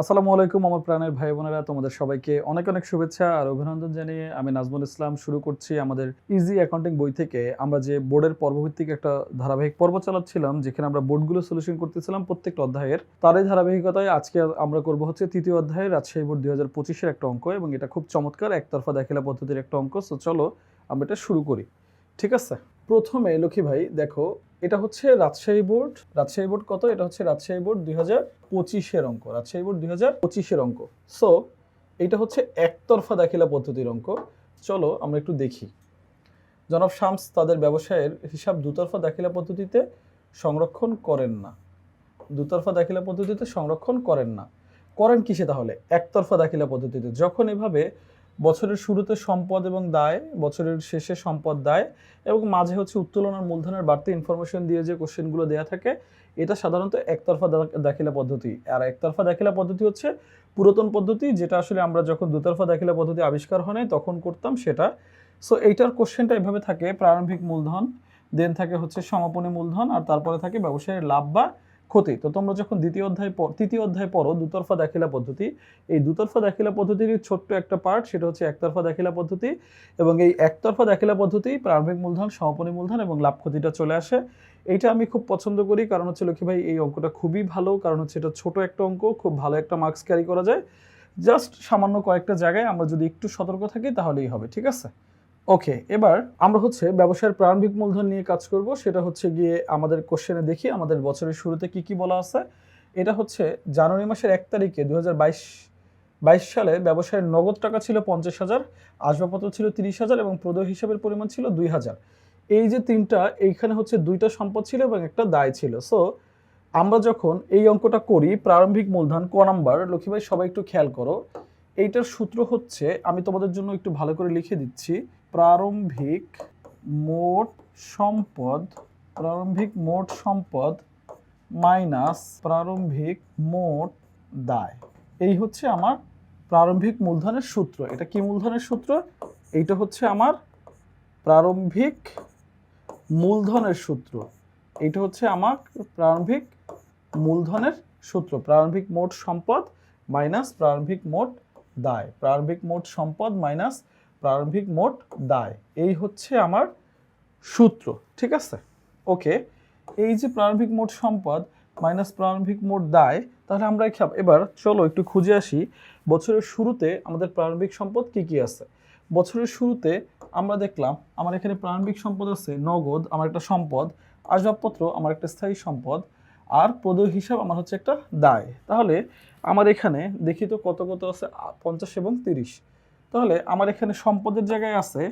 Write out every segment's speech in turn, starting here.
আসসালামু আলাইকুম আমার প্রাণের ভাই বোনেরা, তোমাদের সবাইকে অনেক অনেক শুভেচ্ছা আর অভিনন্দন জানিয়ে আমি নাজমুল ইসলাম শুরু করছি আমাদের ইজি অ্যাকাউন্টিং বই থেকে। আমরা যে বোর্ডের পর্বভিত্তিক একটা ধারাবাহিক পর্ব চালাচ্ছিলাম, যেখানে আমরা বোর্ডগুলো সলিউশন করতেছিলাম প্রত্যেকটা অধ্যায়ের, তারই ধারাবাহিকতায় আজকে আমরা করব হচ্ছে তৃতীয় অধ্যায়ে, রাজশাহী বোর্ড দুই হাজার পঁচিশের একটা অঙ্ক এবং এটা খুব চমৎকার, একতরফা দাখিলা পদ্ধতির একটা অঙ্ক। সো চলো আমরা এটা শুরু করি। ঠিক আছে? প্রথমে লক্ষ্মী ভাই, দেখো এটা হচ্ছে রাজশাহী বোর্ড। রাজশাহী বোর্ড কত? এটা হচ্ছে রাজশাহী বোর্ড দুই হাজার পঁচিশের অঙ্ক। রাজশাহী বোর্ড দুই হাজার পঁচিশের অঙ্ক। সো এটা হচ্ছে একতরফা দাখিলা পদ্ধতির অঙ্ক। চলো আমরা একটু দেখি। জনাব শামস, তাদের ব্যবসায়ের হিসাব দুতরফা দাখিলা পদ্ধতিতে সংরক্ষণ করেন না। দুতরফা দাখিলা পদ্ধতিতে সংরক্ষণ করেন না। করেন কিসে তাহলে? একতরফা দাখিলা পদ্ধতিতে। যখন এভাবে বছরের শুরুতে সম্পদ এবং দায়, বছরের শেষে সম্পদ, দায় এবং মাঝে হচ্ছে উত্তোলনের মূলধনের বাড়তি ইনফরমেশন দিয়ে যে কোশ্চেনগুলো দেওয়া থাকে, এটা সাধারণত একতরফা দাখিলা পদ্ধতি। আর একতরফা দাখিলা পদ্ধতি হচ্ছে পুরাতন পদ্ধতি, যেটা আসলে আমরা যখন দুতরফা দাখিলা পদ্ধতি আবিষ্কার হয় তখন করতাম সেটা। সো এইটার কোশ্চেনটা এভাবে থাকে, প্রারম্ভিক মূলধন দেন থাকে হচ্ছে সমাপনী মূলধন, আর তারপরে থাকে ব্যবসায়ের লাভ বা ক্ষতি। তো তোমরা যখন দ্বিতীয় অধ্যায় তৃতীয় অধ্যায় পড়ো, দুতরফা দাখিলা পদ্ধতি, এই দুতরফা দাখিলা পদ্ধতির ছোট্ট একটা পার্ট, সেটা হচ্ছে একতরফা দাখিলা পদ্ধতি এবং এই একতরফা দাখিলা পদ্ধতি প্রারম্ভিক মূলধন, সমাপনী মূলধন এবং লাভ ক্ষতিটা চলে আসে। এটা আমি খুব পছন্দ করি, কারণ হচ্ছে, লক্ষ্মী ভাই, এই অঙ্কটা খুবই ভালো, কারণ হচ্ছে, এটা ছোট একটা অঙ্ক, খুব ভালো একটা মার্কস ক্যারি করা যায়। জাস্ট সামান্য কয়েকটা জায়গায় আমরা যদি একটু সতর্ক থাকি, তাহলেই হবে, ঠিক আছে? ওকে এবার আমরা হচ্ছে ব্যবসায়ের প্রারম্ভিক মূলধন নিয়ে কাজ করব। সেটা হচ্ছে গিয়ে আমাদের কোশ্চেনে দেখি আমাদের বছরের শুরুতে কি কি বলা আছে। এটা হচ্ছে জানুয়ারি মাসের এক তারিখে দু বাইশ সালে ব্যবসায়ের নগদ টাকা ছিল পঞ্চাশ হাজার, আসবাবপত্র ছিল তিরিশ হাজার এবং প্রদেয় হিসাবের পরিমাণ ছিল দুই হাজার। এই যে তিনটা, এইখানে হচ্ছে দুইটা সম্পদ ছিল এবং একটা দায় ছিল। সো আমরা যখন এই অঙ্কটা করি, প্রারম্ভিক মূলধন ক নাম্বার, লক্ষ্মী ভাই সবাই একটু খেয়াল করো। এইটার সূত্র হচ্ছে, আমি তোমাদের জন্য একটু ভালো করে লিখে দিচ্ছি। প্রারম্ভিক মোট সম্পদ, প্রারম্ভিক মোট সম্পদ মাইনাস প্রারম্ভিক মোট দায়। এই হচ্ছে আমার প্রারম্ভিক মূলধনের সূত্র। এটা কি মূলধনের সূত্র? এইটা হচ্ছে আমার প্রারম্ভিক মূলধনের সূত্র। এইটা হচ্ছে আমার প্রারম্ভিক মূলধনের সূত্র। প্রারম্ভিক মোট সম্পদ মাইনাস প্রারম্ভিক মোট দায়। প্রারম্ভিক মোট সম্পদ মাইনাস প্রারম্ভিক মোট দায়। এই হচ্ছে আমার সূত্র, ঠিক আছে? ওকে, এই যে প্রারম্ভিক মোট সম্পদ মাইনাস প্রারম্ভিক মোট দায়, তাহলে আমরা এবার চলো একটু খুঁজে আসি, বছরের শুরুতে আমাদের প্রারম্ভিক সম্পদ কি কি আছে? বছরের শুরুতে আমরা দেখলাম, আমার এখানে প্রারম্ভিক সম্পদ আছে, নগদ, আমার একটা সম্পদ, আসবাবপত্র, আমার একটা স্থায়ী সম্পদ, আর প্রদেয় হিসাব আমার হচ্ছে একটা দায়। তাহলে আমার এখানে দেখি তো কত কত আছে? পঞ্চাশ এবং তিরিশ। তাহলে আমার এখানে সম্পদের জায়গায় আছে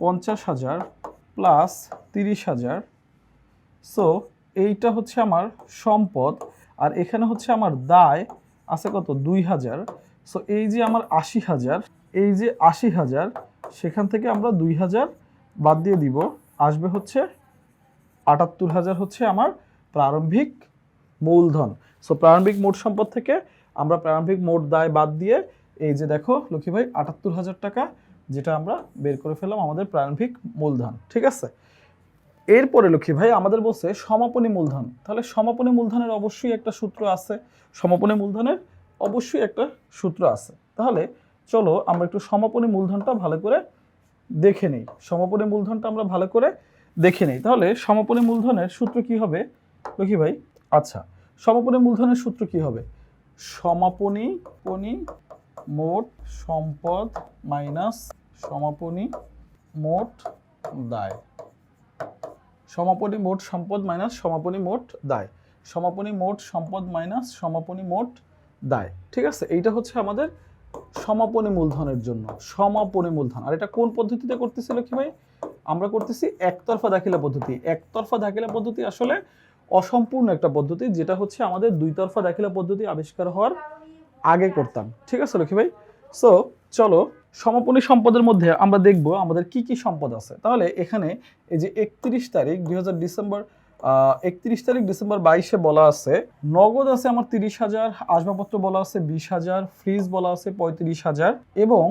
পঞ্চাশ হাজার প্লাস তিরিশ হাজার। সো এইটা হচ্ছে আমার সম্পদ। আর এখানে হচ্ছে আমার দায় আছে কত? দুই হাজার। সো এই যে আমার আশি হাজার, এই যে আশি হাজার, সেখান থেকে আমরা দুই হাজার বাদ দিয়ে দিব। আসবে হচ্ছে আটাত্তর হাজার হচ্ছে আমার প্রারম্ভিক মূলধন। সো প্রারম্ভিক মোট সম্পদ থেকে আমরা প্রারম্ভিক মোট দায় বাদ দিয়ে এই যে দেখো, লক্ষ্মী ভাই, আটাত্তর হাজার টাকা যেটা আমরা বের করে ফেললাম আমাদের প্রারম্ভিক মূলধন, ঠিক আছে? এরপরে লক্ষ্মী ভাই, আমাদের বলছে সমাপনী মূলধন। তাহলে সমাপনী মূলধনের অবশ্যই একটা সূত্র আছে। সমাপনী মূলধনের অবশ্যই একটা সূত্র আছে। তাহলে চলো আমরা একটু সমাপনী মূলধনটা ভালো করে দেখে নিই। সমাপনী মূলধনটা আমরা ভালো করে দেখে নিই। তাহলে সমাপনী মূলধনের সূত্র কি হবে? লক্ষ্মী ভাই আচ্ছা সমাপনী মূলধনের সূত্র কি হবে? সমাপনী পনি মোট সম্পদ মাইনাস সমাপনী মোট দায়। সমাপনী মোট সম্পদ মাইনাস সমাপনী মোট দায়। সমাপনী মোট সম্পদ মাইনাস সমাপনী মোট দায়। ঠিক আছে? এইটা হচ্ছে আমাদের সমাপনী মূলধনের জন্য। সমাপনী মূলধন। আর এটা কোন পদ্ধতিতে করতেছিল কি ভাই? আমরা করতেছি একতরফা দাখিলা পদ্ধতি। একতরফা দাখিলা পদ্ধতি আসলে অসম্পূর্ণ একটা পদ্ধতি, যেটা হচ্ছে আমাদের দুই তরফা দাখিলা পদ্ধতি আবিষ্কার হওয়ার আগে করতাম। ঠিক আছে, লক্ষ্মী ভাই? সো চলো, সমাপনী সম্পদের মধ্যে আমরা দেখব আমাদের কি কি সম্পদ আছে। তাহলে এখানে এই যে একত্রিশ তারিখ, দুই ডিসেম্বর একত্রিশ তারিখ ডিসেম্বর বাইশে বলা আছে, নগদ আছে আমার তিরিশ হাজার, আসবাবপত্র বলা আছে বিশ হাজার ফ্রিজ বলা আছে পঁয়ত্রিশ হাজার, এবং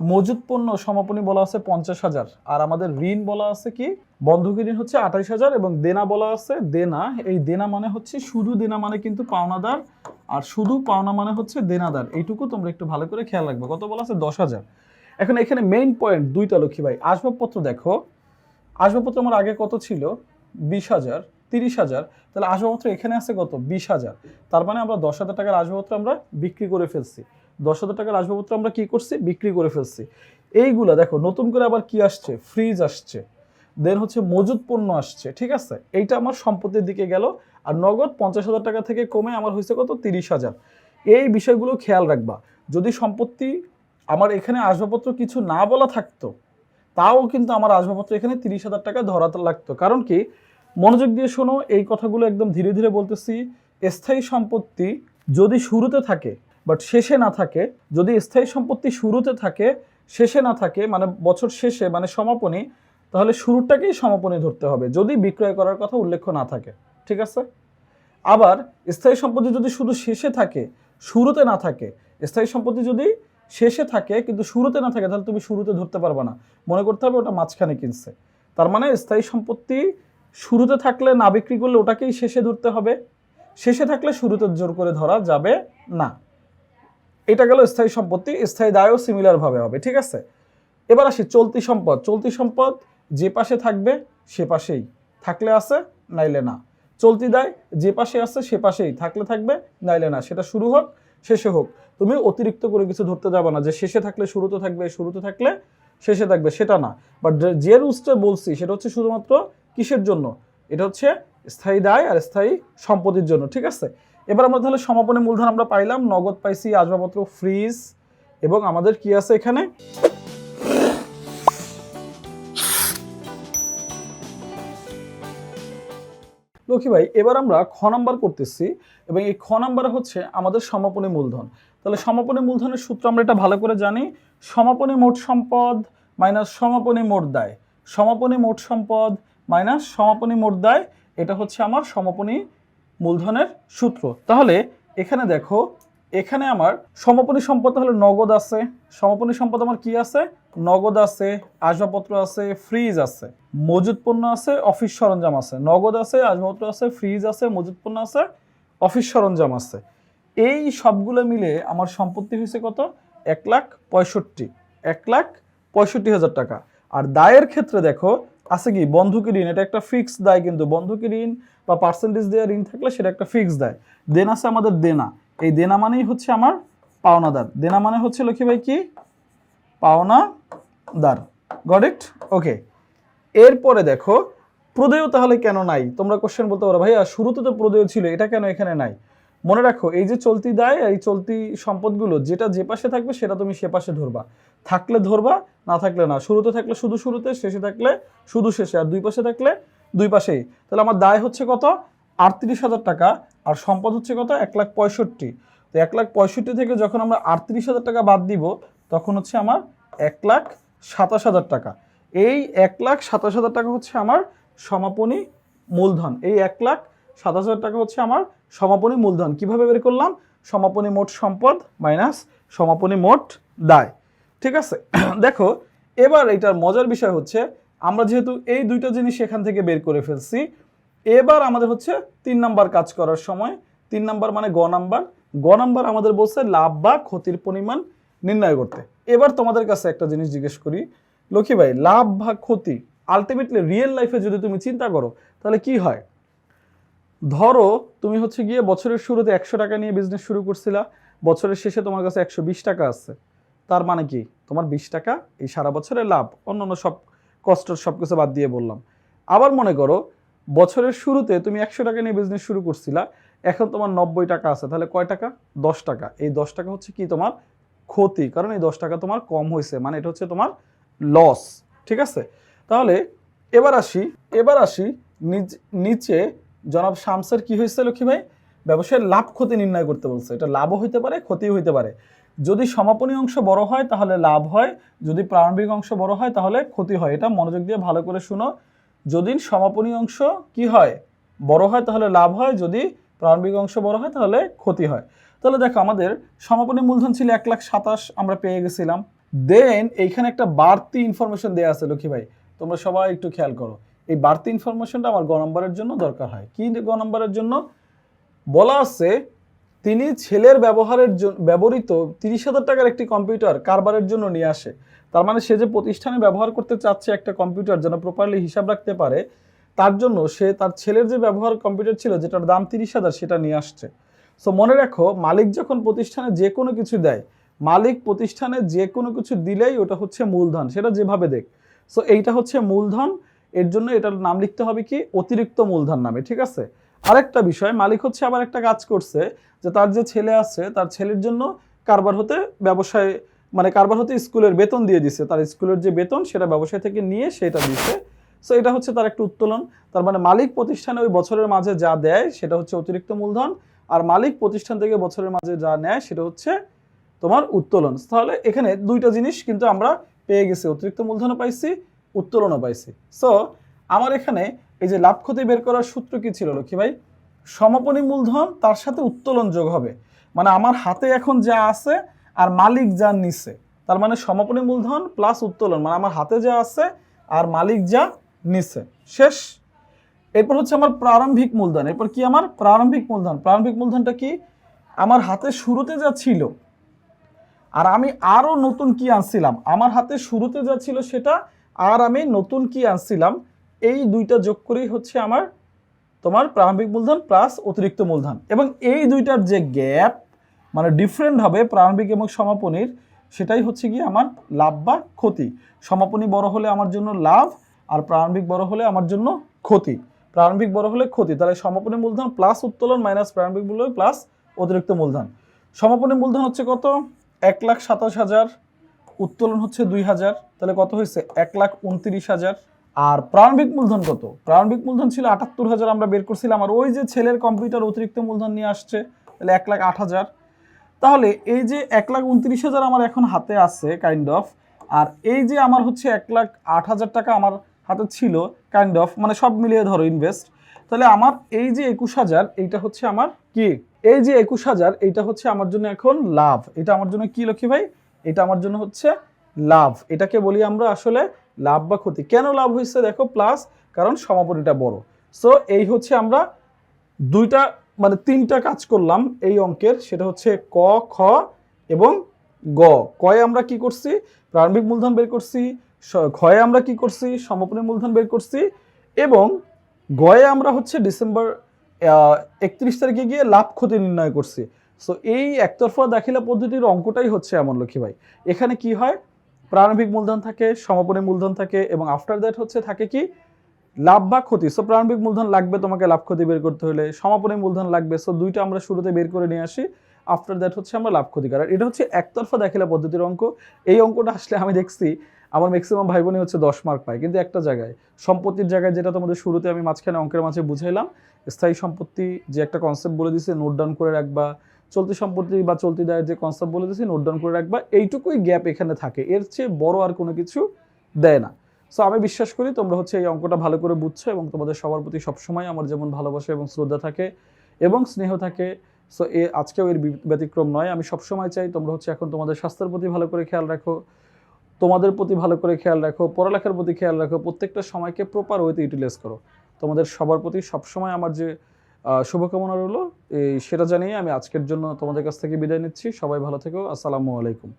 মজুত পণ্য সমাপনী বলা আছে পঞ্চাশ হাজার। আর আমাদের ঋণ বলা আছে কি? বন্ধকি ঋণ হচ্ছে আঠাইশ হাজার, এবং দেনা বলা আছে দেনা। এই দেনা মানে হচ্ছে শুধু দেনা মানে কিন্তু পাওনাদার আর শুধু পাওনা মানে হচ্ছে দেনাদার। এইটুকু তোমরা একটু ভালো করে খেয়াল রাখবে। কত বলা আছে? দশ হাজার। এখন এখানে মেইন পয়েন্ট দুইটা লক্ষ্মী ভাই। আসবাবপত্র দেখো। আসবাবপত্র আমার আগে কত ছিল? বিশ হাজার, তিরিশ হাজার। তাহলে আসবাবপত্র এখানে আছে কত? বিশ হাজার। তার মানে আমরা দশ হাজার টাকার আসবাবপত্র আমরা বিক্রি করে ফেলছি। দশ হাজার টাকার আসবাবপত্র আমরা কি করছি? বিক্রি করে ফেলছি। এইগুলা দেখো, নতুন করে আবার কি আসছে? ফ্রিজ আসছে। দেন হচ্ছে মজুদ পণ্য আসছে। ঠিক আছে? এইটা আমার সম্পত্তির দিকে গেল। আর নগদ পঞ্চাশ হাজার টাকা থেকে কমে আমার হয়েছে কত? তিরিশ হাজার। এই বিষয়গুলো খেয়াল রাখবা। যদি সম্পত্তি আমার এখানে আসবাবপত্র কিছু না বলা থাকতো, তাও কিন্তু আমার আসবাবপত্র এখানে তিরিশ হাজার টাকা ধরাতে লাগতো। কারণ কি? মনোযোগ দিয়ে শোনো, এই কথাগুলো একদম ধীরে ধীরে বলতেছি। স্থায়ী সম্পত্তি যদি শুরুতে থাকে বাট শেষে না থাকে, যদি স্থায়ী সম্পত্তি শুরুতে থাকে, শেষে না থাকে মানে বছর শেষে মানে সমাপনী, তাহলে শুরুটাকেই সমাপনী ধরতে হবে। যদি বিক্রয় করার কথা উল্লেখ না থাকে। ঠিক আছে? আবার স্থায়ী সম্পত্তি যদি শুধু শেষে থাকে, শুরুতে না থাকে, স্থায়ী সম্পত্তি যদি শেষে থাকে কিন্তু শুরুতে না থাকে, তাহলে তুমি শুরুতে ধরতে পারবে না। মনে করতে হবে ওটা মাঝখানে কিনছে। তার মানে স্থায়ী সম্পত্তি শুরুতে থাকলে না বিক্রি করলে ওটাকেই শেষে ধরতে হবে। শেষে থাকলে শুরুতে জোর করে ধরা যাবে না। এটা গেল স্থায়ী সম্পত্তি, স্থায়ী দায়ও সিমিলার ভাবে হবে, ঠিক আছে? এবার আসি চলতি সম্পদ। চলতি সম্পদ যে পাশে থাকবে, সে পাশেই। থাকলে আছে, নাইলে না। চলতি দায় যে পাশে আছে সে পাশেই, থাকলে থাকবে, নাইলে না। সেটা শুরু হোক, শেষে হোক। তুমি অতিরিক্ত করে কিছু ধরতে যাবে না যে শেষে থাকলে শুরুতে থাকবে শুরুতে থাকলে শেষে থাকবে, সেটা না। বাট যে রুলসটা বলছি, সেটা হচ্ছে শুধুমাত্র কিসের জন্য? এটা হচ্ছে স্থায়ী দায় আর স্থায়ী সম্পত্তির জন্য, ঠিক আছে? এবার আমরা তাহলে সমাপনী মূলধন আমরা পাইলাম, নগদ পাইছি, আসবাবপত্র ফ্রিজ এবং আমাদের কি আছে এখানে? লক্ষ্মী ভাই, এবার আমরা খ নাম্বার করতেছি এবং এই খ নাম্বার হচ্ছে আমাদের সমাপনী মূলধন। তাহলে সমাপনী মূলধনের সূত্র আমরা এটা ভালো করে জানি। সমাপনী মোট সম্পদ মাইনাস সমাপনী মোট দায়। সমাপনী মোট সম্পদ মাইনাস সমাপনী মোট দায়, এটা হচ্ছে আমার সমাপনী মূলধনের সূত্র। তাহলে এখানে দেখো এখানে আমার সমাপনী সম্পদ তাহলে নগদ আছে। সমাপনী সম্পদ আমার কি আছে? নগদ আছে, আসবাবপত্র আছে ফ্রিজ আছে। মজুদ পণ্য আছে অফিস সরঞ্জাম আছে। নগদ আছে, আসবাবপত্র আছে ফ্রিজ আছে মজুদ পণ্য আছে অফিস সরঞ্জাম আছে। এই সবগুলো মিলে আমার সম্পত্তি হয়েছে কত? এক লাখ পঁয়ষট্টি। এক লাখ পঁয়ষট্টি হাজার টাকা। আর দায়ের ক্ষেত্রে দেখো, আছে কি? বন্ধকি ঋণ, এটা একটা ফিক্স দায় কিন্তু। বন্ধকি ঋণ বা পার্সেন্টেজ দেওয়া ঋণ থাকলে সেটা একটা ফিক্স দেয়। দেন আছে আমাদের দেনা। এই দেনা মানেই হচ্ছে আমার পাওনাদার। দেনা মানে হচ্ছে লক্ষ্মী ভাই কি? পাওনাদার। গট ইট ওকে এরপরে দেখো, প্রদেয় তাহলে কেন নাই? তোমরা কোশ্চেন বলতে পারো, ভাইয়া, শুরুতে তো প্রদেয় ছিল, এটা কেন এখানে নাই? মনে রাখো, এই যে চলতি দায়, এই চলতি সম্পদগুলো, যেটা যে পাশে থাকবে, সেটা তুমি সে পাশে ধরবা। থাকলে ধরবা, না থাকলে না। শুরুতে থাকলে শুধু শুরুতে, শেষে থাকলে শুধু শেষে, আর দুই পাশে থাকলে দুই পাশেই। তাহলে আমার দায় হচ্ছে কত? আটত্রিশ হাজার টাকা, আর সম্পদ হচ্ছে কত? এক লাখ পঁয়ষট্টি। তো এক লাখ পঁয়ষট্টি থেকে যখন আমরা আটত্রিশ হাজার টাকা বাদ দিব, তখন হচ্ছে আমার এক লাখ সাতাশ হাজার টাকা। এই এক লাখ সাতাশ হাজার টাকা হচ্ছে আমার সমাপনী মূলধন। এই এক লাখ সাতাশ হাজার টাকা হচ্ছে আমার সমাপনী মূলধন। কীভাবে বের করলাম? সমাপনী মোট সম্পদ মাইনাস সমাপনী মোট দায়। ঠিক আছে? দেখো, এবার এটার মজার বিষয় হচ্ছে, আমরা যেহেতু এই দুইটা জিনিস এখান থেকে বের করে ফেলছি এবার আমাদের হচ্ছে তিন নাম্বার কাজ করার সময়। তিন নাম্বার মানে গ নাম্বার। গ নাম্বার আমাদের বলছে লাভ বা ক্ষতির পরিমাণ নির্ণয় করতে। এবার তোমাদের কাছে একটা জিনিস জিজ্ঞেস করি। লক্ষ্মী ভাই, লাভ বা ক্ষতি আলটিমেটলি রিয়েল লাইফে যদি তুমি চিন্তা করো, তাহলে কি হয়? ধরো তুমি হচ্ছে গিয়ে বছরের শুরুতে একশো টাকা নিয়ে বিজনেস শুরু করছিলা, বছরের শেষে তোমার কাছে একশো বিশ টাকা আছে। তার মানে কি? তোমার বিশ টাকা এই সারা বছরের লাভ, অন্যান্য সব কষ্ট সব কিছু বাদ দিয়ে বললাম। আবার মনে করো বছরের শুরুতে তুমি একশো টাকা নিয়ে বিজনেস শুরু করছিলা, এখন তোমার নব্বই টাকা আছে, তাহলে কয় টাকা? দশ টাকা। এই দশ টাকা হচ্ছে কি তোমার ক্ষতি? কারণ এই দশ টাকা তোমার কম হয়েছে মানে এটা হচ্ছে তোমার লস ঠিক আছে? তাহলে এবার আসি এবার আসি নিচে জনাব শামসের কি হয়েছে লক্ষ্মী ভাই? ব্যবসায়ের লাভ ক্ষতি নির্ণয় করতে বলছে। এটা লাভও হইতে পারে, ক্ষতিও হইতে পারে। যদি সমাপনী অংশ বড় হয়, তাহলে লাভ হয়। যদি প্রারম্ভিক অংশ বড় হয়, তাহলে ক্ষতি হয়। এটা মনোযোগ দিয়ে ভালো করে শুনো। যদি সমাপনী অংশ কি হয়? বড় হয় তাহলে লাভ হয়। যদি প্রারম্ভিক অংশ বড় হয় তাহলে ক্ষতি হয়। তাহলে দেখো আমাদের সমাপনী মূলধন ছিল এক লাখ সাতাশ আমরা পেয়ে গেছিলাম। দেন এইখানে একটা বাড়তি ইনফরমেশন দেওয়া আছে লক্ষ্মী ভাই। তোমরা সবাই একটু খেয়াল করো। এই বাড়তি ইনফরমেশনটা আমার গ নম্বরের জন্য দরকার হয়। কি গ নম্বরের জন্য? বলা আছে তিনি ছেলের ব্যবহারের জন্য ব্যবহৃত তিরিশ হাজার টাকার একটি কম্পিউটার কারবারের জন্য নিয়ে আসে। তার মানে সে যে প্রতিষ্ঠানে ব্যবহার করতে চাচ্ছে একটা কম্পিউটার যেন প্রপারলি হিসাব রাখতে পারে, তার জন্য সে তার ছেলের যে ব্যবহার কম্পিউটার ছিল, যেটার দাম তিরিশ হাজার, সেটা নিয়ে আসছে। সো মনে রাখো, মালিক যখন প্রতিষ্ঠানে যে কোনো কিছু দেয়, মালিক প্রতিষ্ঠানে যে কোনো কিছু দিলেই ওটা হচ্ছে মূলধন, সেটা যেভাবে দেখ। সো এইটা হচ্ছে মূলধন এর জন্য এটার নাম লিখতে হবে কি? অতিরিক্ত মূলধন নামে, ঠিক আছে? আরেকটা বিষয়, মালিক হচ্ছে আবার একটা কাজ করছে যে তার যে ছেলে আছে, তার ছেলের জন্য কারবার হতে ব্যবসায় মানে কারবার হতে স্কুলের বেতন দিয়ে দিছে। তার স্কুলের যে বেতন, সেটা ব্যবসায় থেকে নিয়ে সেটা দিছে। সো এটা হচ্ছে তার একটা উত্তোলন। তার মানে মালিক প্রতিষ্ঠানে ওই বছরের মাঝে যা দেয়, সেটা হচ্ছে অতিরিক্ত মূলধন। আর মালিক প্রতিষ্ঠান থেকে বছরের মাঝে যা নেয়, সেটা হচ্ছে তোমার উত্তোলন। তাহলে এখানে দুইটা জিনিস কিন্তু আমরা পেয়ে গেছি। অতিরিক্ত মূলধনও পাইছি উত্তোলনও পাইছি। সো আমার এখানে এই যে লাভ ক্ষতি বের করার সূত্র কি ছিল, লক্ষ্মী ভাই? সমাপনী মূলধন তার সাথে উত্তোলন যোগ হবে। মানে আমার হাতে এখন যা আছে আর মালিক যা নিছে, তার মানে সমাপনী মূলধন প্লাস উত্তোলন মানে আমার হাতে যা আছে আর মালিক যা নিছে। শেষ। এরপর হচ্ছে আমার প্রারম্ভিক মূলধন। এরপর কি আমার? প্রারম্ভিক মূলধন। প্রারম্ভিক মূলধনটা কি? আমার হাতে শুরুতে যা ছিল আর আমি আরও নতুন কি আনছিলাম, আমার হাতে শুরুতে যা ছিল সেটা আর আমি নতুন কি আনছিলাম, এই দুইটা যোগ করেই হচ্ছে আমার তোমার প্রারম্ভিক মূলধন প্লাস অতিরিক্ত মূলধন। এবং এই দুইটার যে গ্যাপ মানে ডিফারেন্ট হবে প্রারম্ভিক এবং সমাপনীর, সেটাই হচ্ছে কি আমার লাভ বা ক্ষতি। সমাপনী বড় হলে আমার জন্য লাভ আর প্রারম্ভিক বড় হলে আমার জন্য ক্ষতি। প্রারম্ভিক বড় হলে ক্ষতি, তাহলে সমাপনী মূলধন প্লাস উত্তোলন মাইনাস প্রারম্ভিক মূলধন প্লাস অতিরিক্ত মূলধন। সমাপনী মূলধন হচ্ছে কত? এক লাখ সাতাশ হাজার উত্তোলন হচ্ছে দুই হাজার, তাহলে কত হয়েছে? এক লাখ উনত্রিশ হাজার। আর প্রারম্ভিক মূলধন কত? প্রারম্ভিক মূলধন ছিল আটাত্তর হাজার আমরা বের করছিলাম, আর ওই যে ছেলের কম্পিউটার অতিরিক্ত মূলধন নিয়ে আসছে, তাহলে এক লাখ আট হাজার। তাহলে এই যে এক লাখ উনত্রিশ হাজার আমার এখন হাতে আছে কাইন্ড অফ আর এই যে আমার হচ্ছে এক লাখ আট হাজার টাকা আমার হাতে ছিল কাইন্ড অফ মানে সব মিলিয়ে ধরো ইনভেস্ট তাহলে আমার এই যে একুশ হাজার, এইটা হচ্ছে আমার কি? এই যে একুশ হাজার, এইটা হচ্ছে আমার জন্য এখন লাভ, এটা আমার জন্য কি লক্ষ্মী ভাই? এটা আমার জন্য হচ্ছে লাভ। এটাকে বলি আমরা আসলে লাভ বা ক্ষতি। কেন লাভ হয়েছে দেখো প্লাস কারণ সমাপনীটা বড়। সো এই হচ্ছে আমরা দুইটা মানে তিনটা কাজ করলাম এই অঙ্কের। সেটা হচ্ছে ক, খ এবং গ। কয়ে আমরা কি করছি? প্রারম্ভিক মূলধন বের করছি ক্ষয়ে আমরা কি করছি? সমাপনী মূলধন বের করছি এবং গয়ে আমরা হচ্ছে ডিসেম্বর একত্রিশ তারিখে গিয়ে লাভ ক্ষতি নির্ণয় করছি। সো এই একতরফা দাখিলা পদ্ধতির অঙ্কটাই হচ্ছে এমন, লক্ষ্মী ভাই। এখানে কি হয়? প্রারম্ভিক মূলধন থাকে, সমাপনী মূলধন থাকে, এবং আফটার দ্যাট হচ্ছে থাকে কি? লাভ বা ক্ষতি। সো প্রারম্ভিক মূলধন লাগবে তোমাকে লাভ ক্ষতি বের করতে হলে, সমাপনী মূলধন লাগবে। সো দুইটা আমরা শুরুতে বের করে নিয়ে আসি। আফটার দ্যাট হচ্ছে আমরা লাভ ক্ষতি করার। এটা হচ্ছে একতরফা দাখিলা পদ্ধতির অঙ্ক। এই অঙ্কটা আসলে আমি দেখছি, আমার ম্যাক্সিমাম ভাই বোনই হচ্ছে দশ মার্ক পায়। কিন্তু একটা জায়গায়, সম্পত্তির জায়গায় যেটা তোমাদের শুরুতে আমি মাঝখানে অঙ্কের মাঝে বুঝাইলাম, স্থায়ী সম্পত্তি যে একটা কনসেপ্ট বলে দিছে নোট ডাউন করে রাখবা। চলতি সম্পত্তি বা চলতি দায়ের যে কনসেপ্ট বলে দিয়েছি নোট ডাউন করে রাখবা। এইটুকুই গ্যাপ এখানে থাকে। এর চেয়ে বড় আর কোনো কিছু দেয় না। সো আমি বিশ্বাস করি তোমরা হচ্ছে এই অঙ্কটা ভালো করে বুঝছ এবং তোমাদের সবার প্রতি সবসময় আমার যেমন ভালোবাসা এবং শ্রদ্ধা থাকে এবং স্নেহ থাকে। সো এ আজকেও এর ব্যতিক্রম নয়। আমি সবসময় চাই তোমরা হচ্ছে এখন তোমাদের স্বাস্থ্যের প্রতি ভালো করে খেয়াল রাখো, তোমাদের প্রতি ভালো করে খেয়াল রাখো, পড়ালেখার প্রতি খেয়াল রাখো, প্রত্যেকটা সময়কে প্রপার ওয়েতে ইউটিলাইজ করো। তোমাদের সবার প্রতি সবসময় আমার যে শুভকামনা রইল। এই সেটা জানিয়ে আমি আজকের জন্য তোমাদের কাছ থেকে বিদায় নিচ্ছি। সবাই ভালো থেকো। আসসালামু আলাইকুম।